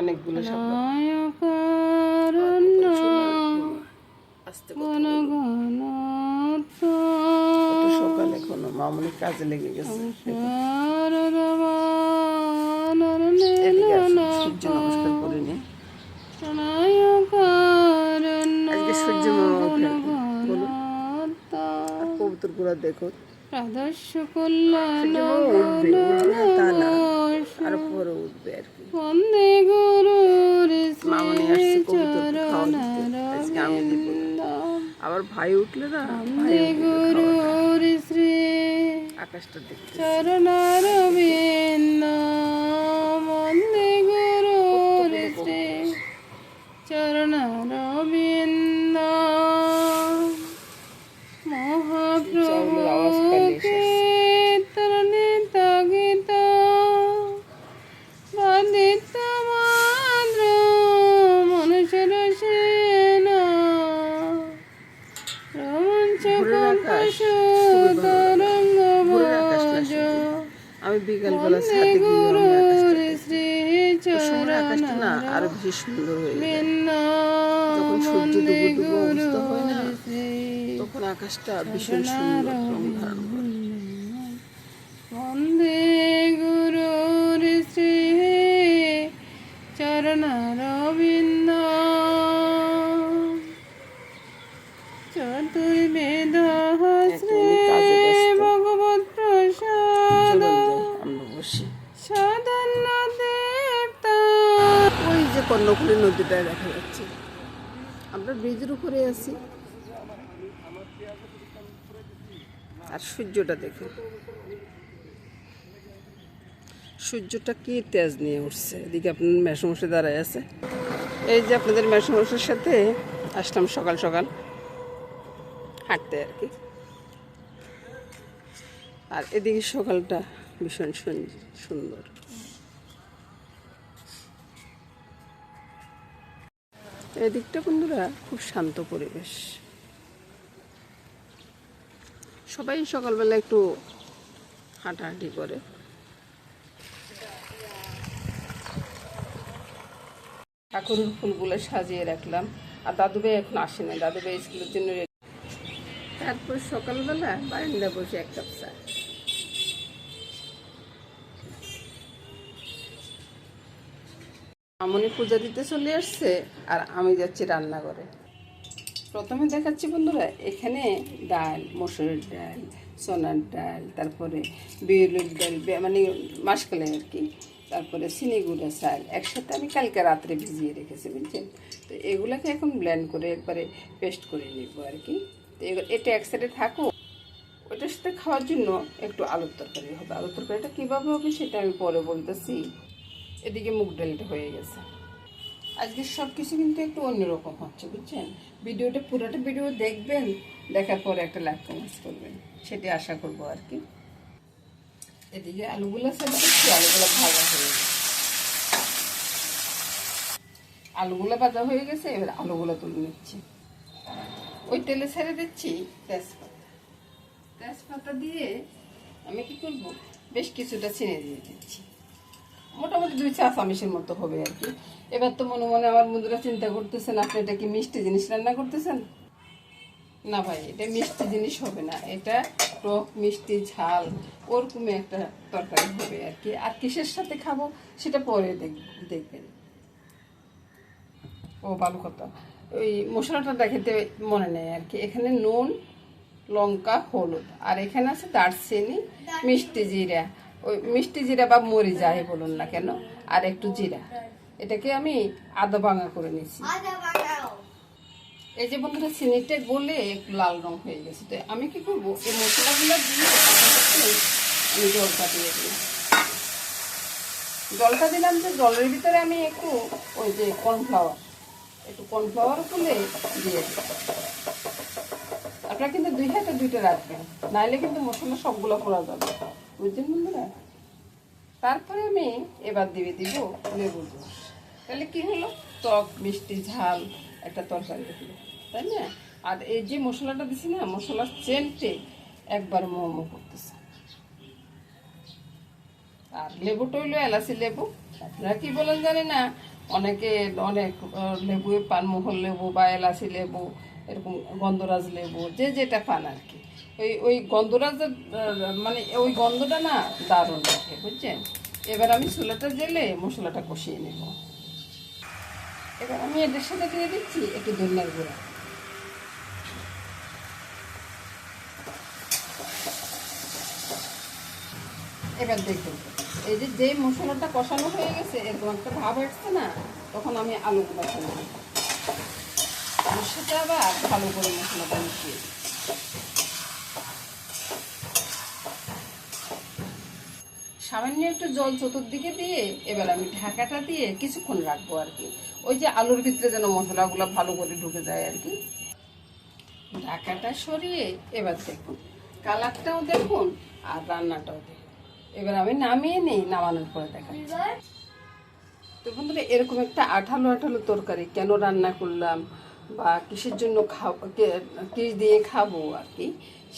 অনেকগুলো সকাল এখনও মামুনি কাজে লেগে গেছে। সূর্য নমস্কার আজকে সূর্য কবুতরগুলা দেখো। রাধস্য কল্যাণ তা না। আর পরে উঠবে আর কি। বন্দে গুরুর মামনি আসছে কবুতর খাওয়া আজকে আমি দিব আবার ভাই উঠলে না? ভাই শ্রী আকাশটা দেখতে চরণারবিন্দ বন্দে গুরুর শ্রী চরণারবিন্দ ভোরের আকাশ ভোরের আকাশ আমি বিকালবেলা ছাদে গিয়ে আকাশটা শ্রী সময় আকাশটা না আরও বেশি সুন্দর হয়ে যায়। যখন সূর্য ডুবো ডুবো অবস্থা হয় না তখন আকাশটা ভীষণ সুন্দর রং ধারণ বসি ওই যে কর্ণফুলী নদীটা দেখা যাচ্ছে। আমরা ব্রিজের উপরে আছি। আর সূর্যটা দেখো। সূর্যটা কি তেজ নিয়ে উঠছে? এদিকে আপনার মেসমশে দাঁড়ায় আছে। এই যে আপনাদের মেসমশের সাথে আসলাম সকাল সকাল হাঁটতে আর কি। আর এদিকে সকালটা ভীষণ সুন্দর। এদিকটা বন্ধুরা খুব শান্ত পরিবেশ। সবাই সকালবেলা একটু হাঁটাহাঁটি করে। ঠাকুরের ফুলগুলো সাজিয়ে রাখলাম। আর দাদুভাই এখন আসে না দাদুভাই স্কুলের জন্য তারপর সকালবেলা বারান্দা বসে এক কাপ চা। আমনি পূজা দিতে চলে আসছে আর আমি যাচ্ছি রান্নাঘরে। প্রথমে দেখাচ্ছি বন্ধুরা, এখানে ডাল, মসুরের ডাল, সোনার ডাল, তারপরে বিউলির ডাল মানে মাসকালাই আর কি, তারপরে গুঁড়া চাল, একসাথে আমি কালকে রাত্রে ভিজিয়ে রেখেছি, বুঝছেন? তো এগুলোকে এখন ব্লেন্ড করে একবারে পেস্ট করে নিব আর কি। তো এটা এক সাইডে থাকুক, ওটার সাথে খাওয়ার জন্য একটু আলুর তরকারি হবে। আলুর তরকারিটা কীভাবে হবে সেটা আমি পরে বলতেছি। এদিকে মুগ ডালটা হয়ে গেছে। আজকে সব কিছু কিন্তু একটু অন্যরকম হচ্ছে, বুঝছেন? ভিডিওটা, পুরোটা ভিডিও দেখবেন, দেখার পরে একটা লাইক কমেন্টস করবেন। সেটি আশা করব আর কি। এদিকে আলুগুলো সেটা দেখছি আলুগুলো ভাজা হয়ে গেছে। আলুগুলো ভাজা হয়ে গেছে, এবার আলুগুলো তুলে নিচ্ছি। ওই তেলে ছেড়ে দিচ্ছি তেজপাতা। তেজপাতা দিয়ে আমি কি করব? বেশ কিছুটা চিনি দিয়ে দিচ্ছি। মোটামুটি দুই চা চামিচের মতো হবে আর কি। এবার তো মনে মনে আমার বন্ধুরা চিন্তা করতেছেন, আপনি এটা কি মিষ্টি জিনিস রান্না করতেছেন? না ভাই, এটা মিষ্টি জিনিস হবে না, এটা টক মিষ্টি ঝাল, ওরকমই একটা তরকারি হবে আর কি। আর কিসের সাথে খাব সেটা পরে দেখবেন। ও ভালো কথা ওই মশলাটা দেখাতে মনে নেই আর কি। এখানে নুন, লঙ্কা, হলুদ, আর এখানে আছে দারচিনি, মিষ্টি জিরা। ওই মিষ্টি জিরা বা মরি যাই বলুন না কেন আর একটু জিরা। এটাকে আমি আদা ভাঙা করে নিয়েছি। এই যে বন্ধুরা চিনিটা গলে একটু লাল রং হয়ে গেছে। তো আমি কি করব এই মশলাগুলো দিয়ে আমি জলটা দিয়ে দিই জলটা দিলাম যে জলের ভিতরে আমি একটু ওই যে কর্নফ্লাওয়ার একটু কর্নফ্লাওয়ার খুলে দিয়ে আপনারা কিন্তু দুই হাতে দুইটা রাখবেন নাইলে কিন্তু মশলা সবগুলো পোড়া যাবে। বুঝছেন বন্ধুরা? তারপরে আমি এবার দিয়ে দিব লেবুর জুস তাহলে কি হলো? টক, মিষ্টি, ঝাল, একটা তরকারি হলো তাই না? আর এই যে মশলাটা দিছি না, মশলার চেনটে একবার মোমো করতেছে। আর লেবুটা হইল এলাচি লেবু। আপনারা কি বলেন জানি না, অনেকে অনেক লেবু পানমোহল লেবু বা এলাচি লেবু, এরকম গন্ধরাজ লেবু, যে যেটা পান আর কি। ওই ওই গন্ধরাজের আহ, মানে ওই গন্ধটা না দারুণ লাগে বুঝছেন? এবার আমি চুলাটা জেলে মশলাটা কষিয়ে নেব। এবার আমি এদের সাথে দিয়ে দিচ্ছি একটু ধনিয়ার গুঁড়া। এবার দেখুন এই যে যেই মশলাটা কষানো হয়ে গেছে এরকম একটা ভাব আসছে না তখন আমি আলুগুলো ফেলে দিই সাথে আবার ভালো করে মশলাটা মিশিয়ে দিই। সামান্য একটু জল চতুর্দিকে দিয়ে এবার আমি ঢাকাটা দিয়ে কিছুক্ষণ রাখব আর কি। ওই যে আলুর ভিতরে যেন মশলাগুলো ভালো করে ঢুকে যায় আর কি। ঢাকাটা সরিয়ে এবার দেখুন কালারটাও দেখুন আর রান্নাটাও দেখুন। এবার আমি নামিয়ে নিই নামানোর পরে দেখাচ্ছি। তো বন্ধুরা এরকম একটা আঠালো আঠালো তরকারি কেন রান্না করলাম বা কিসের জন্য খাব কি দিয়ে খাব আর কি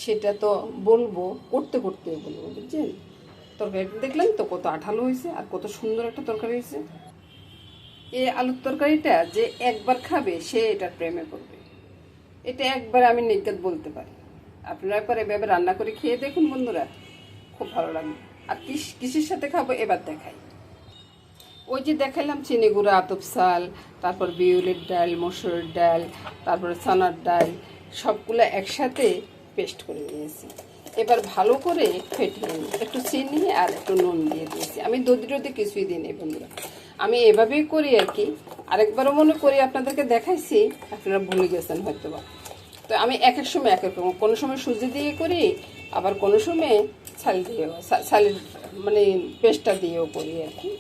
সেটা তো বলব করতে করতে বলব বুঝছেন? তরকারিটা দেখলেন তো কত আঠালো হয়েছে আর কত সুন্দর একটা তরকারি হয়েছে। এই আলুর তরকারিটা যে একবার খাবে, সে এটার প্রেমে পড়বে। এটা একবার আমি নিজ্ঞাত বলতে পারি। আপনারা একবার এভাবে রান্না করে খেয়ে দেখুন বন্ধুরা, খুব ভালো লাগবে। আর কিস, কিসের সাথে খাব এবার দেখাই। ওই যে দেখালাম চিনি গুঁড়া, আতপ চাল তারপর বিউলির ডাল, মসুরের ডাল, তারপরে চানার ডাল, সবগুলো একসাথে পেস্ট করে নিয়েছি। এবার ভালো করে ফেটিয়ে নিই। একটু চিনি আর একটু নুন দিয়ে দিয়েছি। আমি দধি টদি কিছুই দিই নেই বন্ধুরা। আমি এভাবেই করি আর কি। আরেকবারও মনে করি, আপনাদেরকে দেখাইছি, আপনারা ভুলে গেছেন হয়তো বা তো আমি এক এক সময় এক এক রকম, কোনো সময় সুজি দিয়ে করি, আবার কোনো সময় ছাল দিয়েও ছালের মানে পেস্টটা দিয়েও করি আর কি।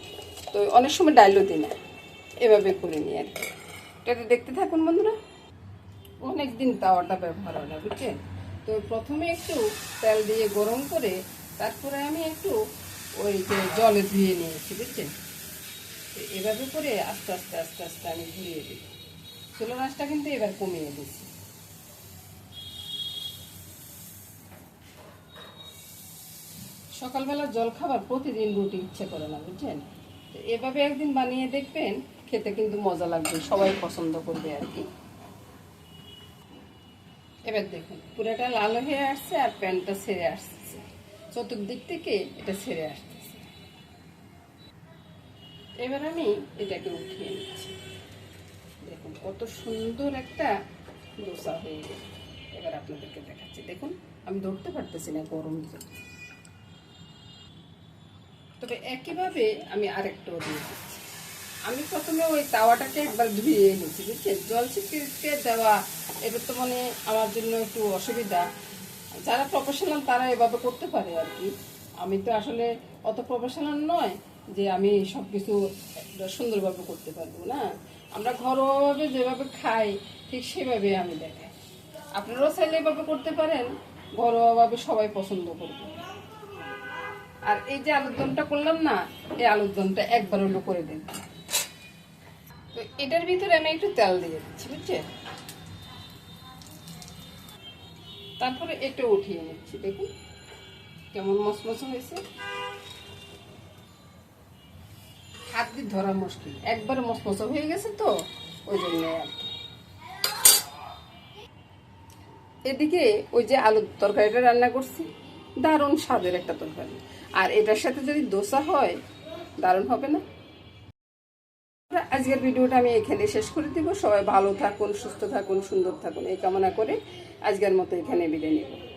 তো অনেক সময় ডাইলও দিই না। এভাবে করে নিই আর কি। এটা দেখতে থাকুন বন্ধুরা। অনেক দিন তাওয়াটা ব্যবহার হয় না, বুঝছেন? তো প্রথমে একটু তেল দিয়ে গরম করে তারপরে আমি একটু ওই যে জলে ধুয়ে নিয়েছি, বুঝছেন? এভাবে করে আস্তে আস্তে আস্তে আস্তে আমি ধুয়ে দিই চুলো রাসটা কিন্তু এবার কমিয়ে দিচ্ছি। সকালবেলা জল খাবার প্রতিদিন রুটি ইচ্ছে করে না, বুঝছেন? এভাবে একদিন বানিয়ে দেখবেন, খেতে কিন্তু মজা লাগবে, সবাই পছন্দ করবে আর কি। এবার দেখুন, পুরোটা লাল হয়ে আসছে আর প্যান্টটা ছেড়ে আসছে। চতুর্দিক থেকে এটা ছেড়ে আসতেছে। এবার আমি এটাকে উঠিয়ে নিচ্ছি। দেখুন, কত সুন্দর একটা দোসা হয়ে গেল। এবার আপনাদেরকে দেখাচ্ছি। দেখুন, আমি ধরতে পারতেছি না গরম তবে একইভাবে আমি আরেকটাও দিয়ে দিচ্ছি। আমি প্রথমে ওই তাওয়াটাকে একবার ধুয়ে নিয়েছি বুঝছেন? জল ছিটকে দেওয়া এটা তো মানে আমার জন্য একটু অসুবিধা। যারা প্রফেশনাল তারা এভাবে করতে পারে আর কি। আমি তো আসলে অত প্রফেশনাল নয় যে আমি সব কিছু সুন্দরভাবে করতে পারব, না? আমরা ঘরোয়াভাবে যেভাবে খাই, ঠিক সেভাবে আমি দেখাই। আপনারাও চাইলে এভাবে করতে পারেন, ঘরোয়াভাবে সবাই পছন্দ করবে। আর এই যে আলুর দমটা করলাম না, এই আলুর দমটা একবার হলো করে দিন তো এটার ভিতরে আমি একটু তেল দিয়ে দিচ্ছি বুঝছে তারপরে এটা উঠিয়ে নিচ্ছি, দেখুন। কেমন মসমস হয়েছে। হাত দিয়ে ধরা মুশকিল। একবারে মসমস হয়ে গেছে তো, ওই জন্য আর কি। এদিকে ওই যে আলুর তরকারিটা রান্না করছি, দারুণ স্বাদের একটা তরকারি। আর এটার সাথে যদি দোসা হয়, দারুণ হবে না? আজকের ভিডিওটা আমি এখানে শেষ করে দেবো। সবাই ভালো থাকুন, সুস্থ থাকুন, সুন্দর থাকুন, এই কামনা করে আজকের মতো এখানে বিদায় নেব।